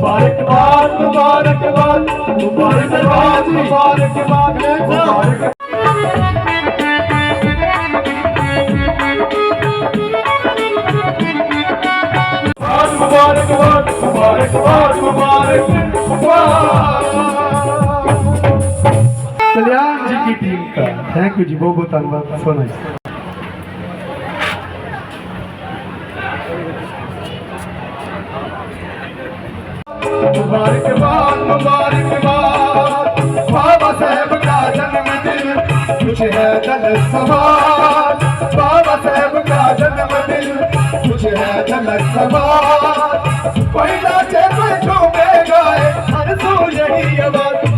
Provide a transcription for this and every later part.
मुबारकबाद मुबारकबाद मुबारकबाद मुबारकबाद ਮੁਬਾਰਕ ਬਾਤ ਮੁਬਾਰਕ ਕਲਿਆਣ ਜੀ ਦੀ ਟੀਮ ਦਾ। ਥੈਂਕ ਯੂ ਜੀ, ਬਹੁਤ ਬਹੁਤ ਧੰਨਵਾਦ, ਸੋ ਨਾਈਸ ਮੁਬਾਰਕ ਬਾਤ ਮੁਬਾਰਕ ਬਾਤ। ਬਾਬਾ ਸਾਹਿਬ ਦਾ ਜਨਮ ਦਿਨ, ਕੁਛ ਹੈ ਦਲ ਸਵਾਲ ਬਾਬਾ ਸਾਹਿਬ ਦਾ ਜਨਮ ਦਿਨ, ਕੁਛ ਹੈ ਦਲ ਸਵਾਲ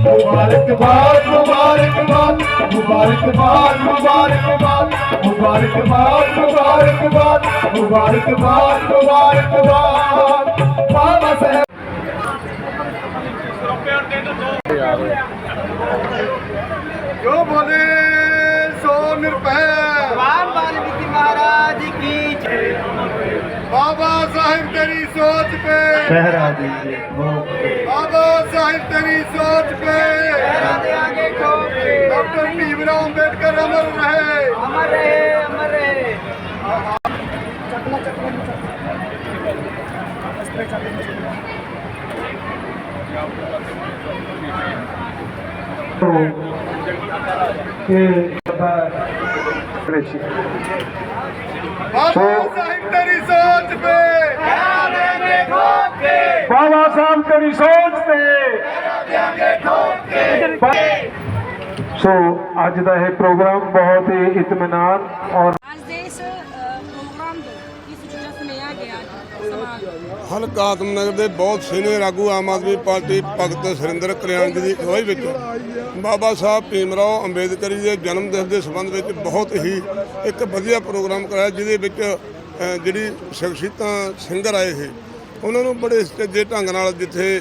ਮੁਬਾਰਕਬਾਦ ਮੁਬਾਰਕਬਾਦ ਮੁਬਾਰਕਬਾਦ ਮੁਬਾਰਕਬਾਦ ਮੁਬਾਰਕਬਾਦ ਮੁਬਾਰਕਬਾਦ ਮੁਬਾਰਕਬਾਦ ਮੁਬਾਰਕਬਾਦ। ਬਾਬਾ ਸਾਹਿਬ। ਜੋ ਬੋਲੇ? ਬਾਬਾ ਸਾਹਿਬ ਤੇਰੀ ਸੋਚ ਤੇ। ਪਹਿਰਾ ਦੇਂਗੇ ਬਾਬਾ ਸਾਹਿਬ ਤੇਰੀ ਸੋਚ ਤੇ। ਪਹਿਰਾ ਦੇਾਂਗੇ ਠੋਕ ਕੇ ਡਾਕਟਰ ਭੀਮ ਰਾਓ ਅੰਬੇਡਕਰ ਅਮਰ ਰਹੇ। ਅਮਰ ਰਹੇ ਅਮਰ ਰਹੇ ਚੱਕਲਾ ਚੱਕਲਾ ਸਪਰੇ ਚੱਕਲਾ ਕਿ ਬਾਬਾ ਸੋ ਸਾਹਿਬ ਤੇਰੀ ਸੋਚ ਤੇ। ਬਾਬਾ ਸਾਹਿਬ ਤੇਰੀ ਸੋਚ ਤੇ ਸੋ ਅੱਜ ਦਾ ਇਹ ਪ੍ਰੋਗਰਾਮ ਬਹੁਤ ਹੀ ਇਤਮਾਨਾਨ ਔਰ ਹਲਕਾ ਆਤਮਨਗਰ ਦੇ ਬਹੁਤ ਸੀਨੀਅਰ ਆਗੂ ਆਮ ਆਦਮੀ ਪਾਰਟੀ ਭਗਤ ਸੁਰਿੰਦਰ ਕਲਿਆਣ ਜੀ ਦੀ ਅਗਵਾਈ ਵਿੱਚ ਬਾਬਾ ਸਾਹਿਬ ਭੀਮਰਾਓ ਅੰਬੇਦਕਰ ਜੀ ਦੇ ਜਨਮ ਦਿਵਸ ਦੇ ਸੰਬੰਧ ਵਿੱਚ ਬਹੁਤ ਹੀ ਇੱਕ ਵਧੀਆ ਪ੍ਰੋਗਰਾਮ ਕਰਾਇਆ ਜਿਹਦੇ ਵਿੱਚ ਜਿਹੜੀ ਸ਼ਖਸੀਅਤਾਂ ਸਿੰਗਰ ਆਏ ਸੀ ਉਹਨਾਂ ਨੂੰ ਬੜੇ ਸਟੇਜੇ ਢੰਗ ਨਾਲ ਜਿੱਥੇ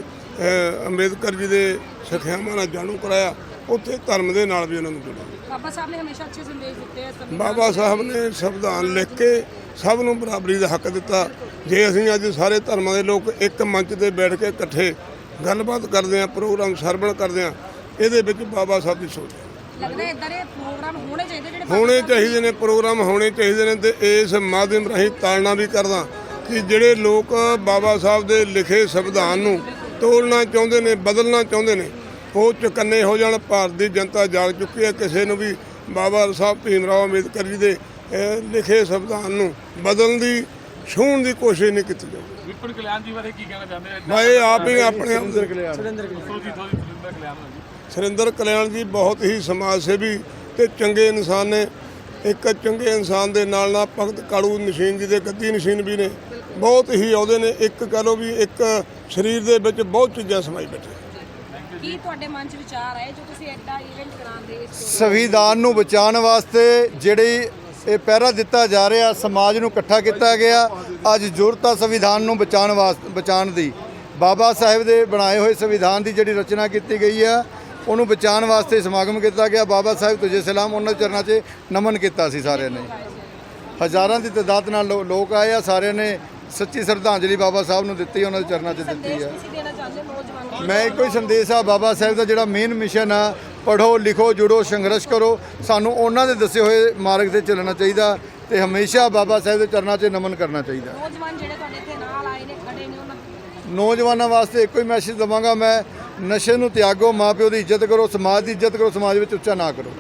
ਅੰਬੇਦਕਰ ਜੀ ਦੇ ਸਿੱਖਿਆਵਾਂ ਨਾਲ ਜਾਣੂ ਕਰਾਇਆ ਉੱਥੇ ਧਰਮ ਦੇ ਨਾਲ ਵੀ ਉਹਨਾਂ ਨੂੰ ਜੋੜਿਆ। ਬਾਬਾ ਸਾਹਿਬ ਨੇ ਹਮੇਸ਼ਾ ਅੱਛੇ ਸੰਦੇਸ਼ ਦਿੱਤੇ ਆ ਬਾਬਾ ਸਾਹਿਬ ਨੇ ਸੰਵਿਧਾਨ ਲਿਖ ਕੇ ਸਭ ਨੂੰ ਬਰਾਬਰੀ ਦਾ ਹੱਕ ਦਿੱਤਾ ਜੇ ਅਸੀਂ ਅੱਜ ਸਾਰੇ ਧਰਮਾਂ ਦੇ ਲੋਕ ਇੱਕ ਮੰਚ ਤੇ ਬੈਠ ਕੇ ਇਕੱਠੇ ਗੱਲਬਾਤ ਕਰਦੇ ਹਾਂ ਪ੍ਰੋਗਰਾਮ ਸਰਵਣ ਕਰਦੇ ਹਾਂ ਇਹਦੇ ਵਿੱਚ ਬਾਬਾ ਸਾਹਿਬ ਦੀ ਸੋਚ ਹੈ। ਲੱਗਦਾ ਇਦਾਂ ਦੇ ਪ੍ਰੋਗਰਾਮ ਹੋਣੇ ਚਾਹੀਦੇ ਜਿਹੜੇ ਹੋਣੇ ਚਾਹੀਦੇ ਨੇ ਪ੍ਰੋਗਰਾਮ ਹੋਣੇ ਚਾਹੀਦੇ ਨੇ ਤੇ ਇਸ ਮਾਧਿਅਮ ਰਾਹੀਂ ਤਾਲਣਾ ਵੀ ਕਰਦਾ ਕਿ ਜਿਹੜੇ ਲੋਕ ਬਾਬਾ ਸਾਹਿਬ ਦੇ ਲਿਖੇ ਸੰਵਿਧਾਨ ਨੂੰ ਤੋੜਨਾ ਚਾਹੁੰਦੇ ਨੇ ਬਦਲਣਾ ਚਾਹੁੰਦੇ ਨੇ ਉਹ ਚੁਕੰਨੇ ਹੋ ਜਾਣ ਭਾਰਤ ਦੀ ਜਨਤਾ ਜਾਗ ਚੁੱਕੀ ਹੈ ਕਿਸੇ ਨੂੰ ਵੀ ਬਾਬਾ ਸਾਹਿਬ ਭੀਮ ਰਾਓ ਅੰਬੇਦਕਰ ਜੀ ਦੇ ਲਿਖੇ ਸੰਵਿਧਾਨ ਨੂੰ ਬਦਲਣ ਦੀ ਛੂਹਣ ਦੀ ਕੋਸ਼ਿਸ਼ ਨਹੀਂ ਕੀਤੀ ਜਾਊਗੀ ਵਿਪਨ ਕਲਿਆਣ ਜੀ ਬਾਰੇ ਕੀ ਕਹਿਣਾ ਚਾਹੁੰਦੇ ਹੋ? ਭਾਈ ਆਪ ਹੀ ਆਪਣੇ ਦੱਸੋ ਜੀ ਥੋੜੀ ਸੁਰਿੰਦਰ ਕਲਿਆਣ ਬਾਰੇ। ਸੁਰਿੰਦਰ ਕਲਿਆਣ ਜੀ ਬਹੁਤ ਹੀ ਸਮਾਜ ਸੇਵੀ ਤੇ ਚੰਗੇ ਇਨਸਾਨ ਨੇ। ਇੱਕ ਚੰਗੇ ਇਨਸਾਨ ਦੇ ਨਾਲ ਨਾਲ ਭਗਤ ਕਾਲੂ ਨਸ਼ੀਨ ਜੀ ਦੇ ਗੱਦੀ ਨਸ਼ੀਨ ਵੀ ਨੇ। ਬਹੁਤ ਹੀ ਆਉਂਦੇ ਨੇ। ਇੱਕ ਕਹ ਲਓ ਵੀ ਇੱਕ ਸਰੀਰ ਦੇ ਵਿੱਚ ਬਹੁਤ ਚੀਜ਼ਾਂ ਸਮਾਈ ਬੈਠੇ ਕੀ ਤੁਹਾਡੇ ਮਨ 'ਚ ਵਿਚਾਰ ਆਏ ਜੋ ਤੁਸੀਂ ਐਡਾ ਇਵੈਂਟ ਕਰਾਉਂਦੇ ਇਸ ਸੰਵਿਧਾਨ ਨੂੰ ਬਚਾਉਣ ਵਾਸਤੇ ਜਿਹੜੀ ਇਹ ਪਹਿਰਾ ਦਿੱਤਾ ਜਾ ਰਿਹਾ ਸਮਾਜ ਨੂੰ ਇਕੱਠਾ ਕੀਤਾ ਗਿਆ ਅੱਜ ਜ਼ਰੂਰਤ ਆ ਸੰਵਿਧਾਨ ਨੂੰ ਬਚਾਉਣ ਵਾਸਤੇ ਬਚਾਉਣ ਦੀ। ਬਾਬਾ ਸਾਹਿਬ ਦੇ ਬਣਾਏ ਹੋਏ ਸੰਵਿਧਾਨ ਦੀ ਜਿਹੜੀ ਰਚਨਾ ਕੀਤੀ ਗਈ ਆ ਉਹਨੂੰ ਬਚਾਉਣ ਵਾਸਤੇ ਸਮਾਗਮ ਕੀਤਾ ਗਿਆ। ਬਾਬਾ ਸਾਹਿਬ ਤੁਝੇ ਸਲਾਮ ਉਹਨਾਂ ਚਰਨਾਂ 'ਚ ਨਮਨ ਕੀਤਾ ਸੀ ਸਾਰਿਆਂ ਨੇ। ਹਜ਼ਾਰਾਂ ਦੀ ਤਾਦਾਦ ਨਾਲ ਲੋਕ ਆਏ ਆ ਸਾਰਿਆਂ ਨੇ ਸੱਚੀ ਸ਼ਰਧਾਂਜਲੀ ਬਾਬਾ ਸਾਹਿਬ ਨੂੰ ਦਿੱਤੀ ਉਹਨਾਂ ਦੇ ਚਰਨਾਂ 'ਚ ਦਿੱਤੀ ਆ। ਮੈਂ ਇੱਕੋ ਹੀ ਸੰਦੇਸ਼ ਆ ਬਾਬਾ ਸਾਹਿਬ ਦਾ ਜਿਹੜਾ ਮੇਨ ਮਿਸ਼ਨ ਆ ਪੜ੍ਹੋ ਲਿਖੋ ਜੁੜੋ ਸੰਘਰਸ਼ ਕਰੋ। ਸਾਨੂੰ ਉਹਨਾਂ ਦੇ ਦੱਸੇ ਹੋਏ ਮਾਰਗ ਤੇ ਚੱਲਣਾ ਚਾਹੀਦਾ ਤੇ ਹਮੇਸ਼ਾ ਬਾਬਾ ਸਾਹਿਬ ਦੇ ਚਰਨਾਂ 'ਚ ਨਮਨ ਕਰਨਾ ਚਾਹੀਦਾ। ਨੌਜਵਾਨ ਜਿਹੜੇ ਤੁਹਾਡੇ ਇੱਥੇ ਨਾਲ ਆਏ ਨੇ ਖੜੇ ਨੇ ਉਹਨਾਂ ਨੌਜਵਾਨਾਂ ਵਾਸਤੇ ਇੱਕੋ ਹੀ ਮੈਸੇਜ ਦਵਾਂਗਾ ਮੈਂ ਨਸ਼ੇ ਨੂੰ ਤਿਆਗੋ ਮਾਪਿਓ ਦੀ ਇੱਜ਼ਤ ਕਰੋ ਸਮਾਜ ਦੀ ਇੱਜ਼ਤ ਕਰੋ ਸਮਾਜ ਵਿੱਚ ਉੱਚਾ ਨਾ ਕਰੋ।